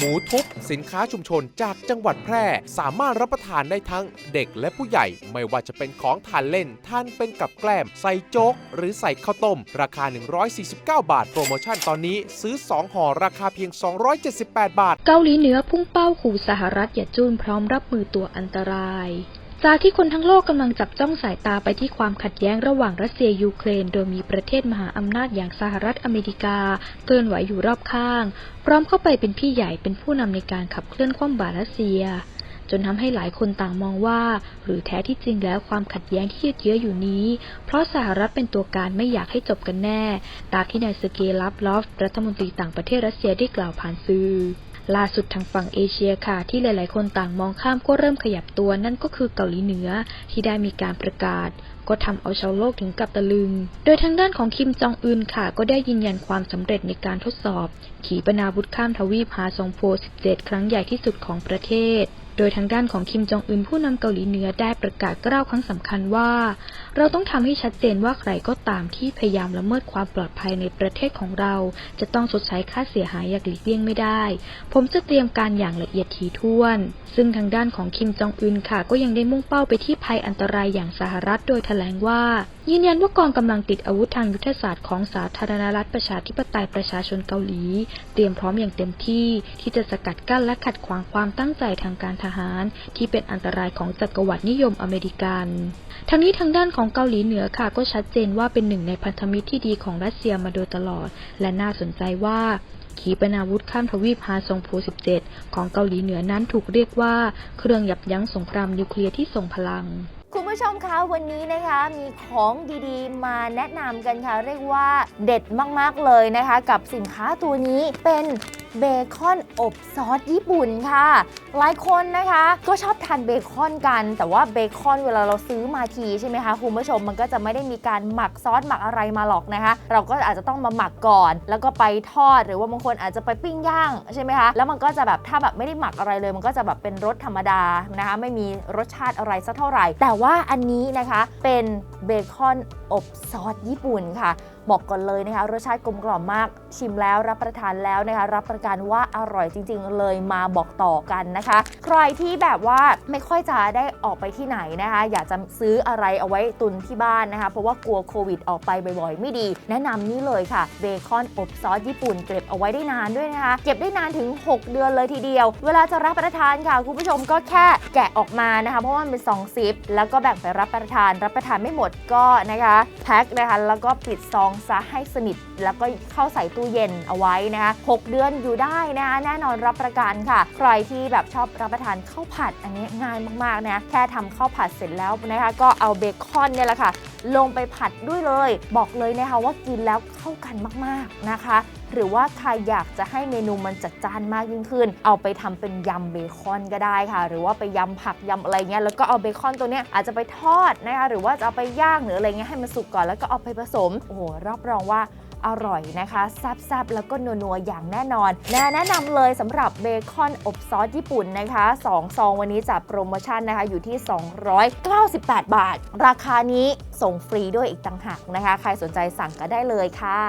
หมูทุบสินค้าชุมชนจากจังหวัดแพร่ สามารถรับประทานได้ทั้งเด็กและผู้ใหญ่ ไม่ว่าจะเป็นของทานเล่นทานเป็นกับแกล้ม ใส่โจ๊ก หรือใส่ข้าวต้ม ราคา 149 บาท โปรโมชั่นตอนนี้ซื้อ 2ห่อราคาเพียง 278 บาท เกาหลีเหนือพุ่งเป้าขู่สหรัฐอย่าจูนพร้อมรับมือตัวอันตราย จากที่คนทั้งโลกกำลังจับจ้องสายตาไปที่ความขัดแย้งระหว่างรัสเซียยูเครน โดยมีประเทศมหาอำนาจอย่างสหรัฐอเมริกาเคลื่อนไหวอยู่รอบข้าง พร้อมเข้าไปเป็นพี่ใหญ่เป็นผู้นำในการขับเคลื่อนคว่ำบาตรรัสเซีย จนทำให้หลายคนต่างมองว่า หรือแท้ที่จริงแล้วความขัดแย้งที่ยืดเยื้ออยู่นี้ เพราะสหรัฐเป็นตัวการไม่อยากให้จบกันแน่ ตามที่นายเซอร์เกลัฟลอฟรัฐมนตรีต่างประเทศรัสเซียได้กล่าวผ่านสื่อ ล่าสุดทางฝั่งเอเชียค่ะ ที่หลาย ๆ คนต่างมองข้ามก็เริ่มขยับตัวนั่นก็คือเกาหลีเหนือที่ได้มีการประกาศ ก็ทำเอาชาวโลกถึงกับตะลึง โดยทางด้านของคิมจองอึนค่ะ ก็ได้ยืนยันความสำเร็จในการทดสอบ ขีปนาวุธข้ามทวีปหาซองโพ 17 ครั้งใหญ่ที่สุดของประเทศ โดยทางด้านของคิมจองอึนผู้นำเกาหลีเหนือได้ประกาศกล้าวครั้งสำคัญว่า เราต้องทำให้ชัดเจนว่าใครก็ตามที่พยายามละเมิดความปลอดภัยในประเทศของเรา จะต้องชดใช้ค่าเสียหายอย่างหลีกเลี่ยงไม่ได้ ผมจะเตรียมการอย่างละเอียดถี่ถ้วน ซึ่งทางด้านของคิมจองอึนค่ะ ก็ยังได้มุ่งเป้าไปที่ภัยอันตรายอย่างสหรัฐโดยแถลงว่า ยืนยันว่ากองกำลังติดอาวุธทางยุทธศาสตร์ของสาธารณรัฐประชาธิปไตยประชาชนเกาหลี เตรียมพร้อมอย่างเต็มที่ที่จะสกัดกั้นและขัดขวางความตั้งใจทางการทหาร ที่เป็นอันตรายของจักรวรรดินิยมอเมริกัน ทั้งนี้ทางด้านของเกาหลีเหนือค่ะก็ชัดเจนว่าเป็นหนึ่งในพันธมิตรที่ดีของรัสเซียมาโดยตลอด และน่าสนใจว่าขีปนาวุธข้ามทวีปฮาซงโพ17 ของเกาหลีเหนือนั้นถูกเรียกว่า เครื่องยับยั้งสงครามนิวเคลียร์ที่ทรงพลังคุณผู้ชมคะวันนี้นะคะมีของดีๆ มาแนะนำกันค่ะ เรียกว่าเด็ดมากๆเลยนะคะ กับสินค้าตัวนี้เป็นเบคอนอบซอสญี่ปุ่นค่ะ หลายคนนะคะก็ชอบทานเบคอนกัน แต่ว่าเบคอนเวลาเราซื้อมาทีใช่ไหมคะคุณผู้ชมมันก็จะไม่ได้มีการหมักซอสหมักอะไรมาหรอกนะคะ เราก็อาจจะต้องมาหมักก่อน แล้วก็ไปทอดหรือว่าบางคนอาจจะไปปิ้งย่างใช่ไหมคะแล้วมันก็จะแบบถ้าแบบไม่ได้หมักอะไรเลย มันก็จะแบบเป็นรสธรรมดานะคะไม่มีรสชาติอะไรสักเท่าไหร่ แต่ว่าอันนี้นะคะเป็นเบคอนอบซอสญี่ปุ่นค่ะ บอกก่อนเลยนะคะรสชาติกลมกล่อมมากชิมแล้วรับประทานแล้วนะคะรับประกันว่าอร่อยจริง ๆ เลยมาบอกต่อกันนะคะ ใครที่แบบว่าไม่ค่อยจะได้ออกไปที่ไหนนะคะ อยากจะซื้ออะไรเอาไว้ตุนที่บ้านนะคะ เพราะว่ากลัวโควิดออกไปบ่อยๆ ไม่ดี แนะนำนี่เลยค่ะเบคอนอบซอสญี่ปุ่นเก็บเอาไว้ได้นานด้วยนะคะ เก็บได้นานถึง 6 เดือนเลยทีเดียว เวลาจะรับประทานค่ะ คุณผู้ชมก็แค่แกะออกมานะคะ เพราะว่ามันเป็น2ซิปแล้วก็แบ่งไปรับประทาน รับประทานไม่หมดก็นะคะแพ็คนะคะแล้วก็ปิดซองซะให้สนิท แล้วก็เข้าใส่ตู้เย็นเอาไว้นะคะ6เดือนอยู่ได้นะคะแน่นอนรับประกันค่ะ ใครที่แบบชอบรับประทานข้าวผัดอันนี้ง่ายมากๆนะแค่ทำข้าวผัดเสร็จแล้วนะคะก็เอาเบคอนเนี่ยแหละค่ะ ลงไปผัดด้วยเลย บอกเลยนะคะว่ากินแล้วเข้ากันมากๆนะคะ หรือว่าใครอยากจะให้เมนูมันจัดจ้านมากยิ่งขึ้น เอาไปทำเป็นยำเบคอนก็ได้ค่ะ หรือว่าไปยำผักยำอะไรเงี้ยแล้วก็เอาเบคอนตัวเนี้ยอาจจะไปทอดนะคะหรือว่าจะเอาไปย่างหรืออะไรเงี้ยให้มันสุกก่อนแล้วก็เอาไปผสมโอ้โหรับรองว่า อร่อยนะคะแซ่บๆแล้วก็นัวๆอย่างแน่นอนแนะแนะนำเลยสำหรับเบคอนอบซอสญี่ปุ่นนะคะ2ซองวันนี้จากโปรโมชั่นนะคะอยู่ที่ 298 บาท ราคานี้ส่งฟรีด้วยอีกต่างหากนะคะ ใครสนใจสั่งก็ได้เลยค่ะ